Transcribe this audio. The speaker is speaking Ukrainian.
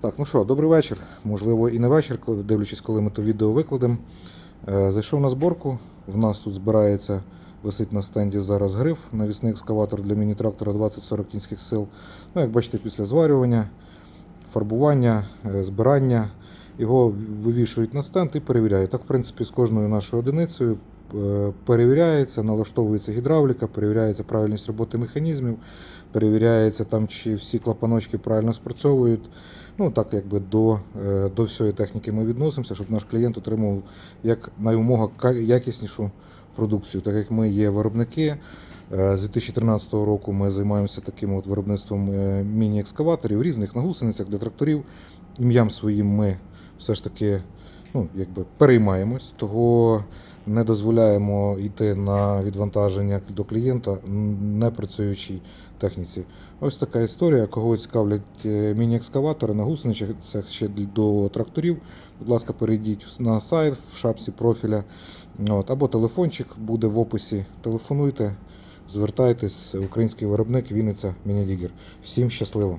Так, ну що, добрий вечір. Можливо, і не вечір, дивлячись, коли ми то відео викладемо. Е, Зайшов на зборку. В нас тут збирається, висить на стенді зараз гриф, навісний екскаватор для міні-трактора 20-40 кінських сил. Ну, як бачите, після зварювання, фарбування, е, збирання. Його вивішують на стенд і перевіряють. Так, в принципі, з кожною нашою одиницею перевіряється, налаштовується гідравліка, перевіряється правильність роботи механізмів, перевіряється там, чи всі клапаночки правильно спрацьовують. Ну, так якби до, е, до всієї техніки ми відносимося, щоб наш клієнт отримав як найумога ка- якіснішу продукцію, так як ми є виробники. Е, З 2013 року ми займаємося таким от виробництвом е, міні-екскаваторів різних на гусеницях для тракторів. Ім'ям своїм ми все ж таки ну, якби переймаємось, того не дозволяємо йти на відвантаження до клієнта не працюючій техніці. Ось така історія. Кого цікавлять е, міні-екскаватори на гусеничах, це ще до тракторів. Будь ласка, перейдіть на сайт в шапці профіля. От, або телефончик буде в описі. Телефонуйте, звертайтесь, український виробник Вінниця Мінідігер. Всім щасливо!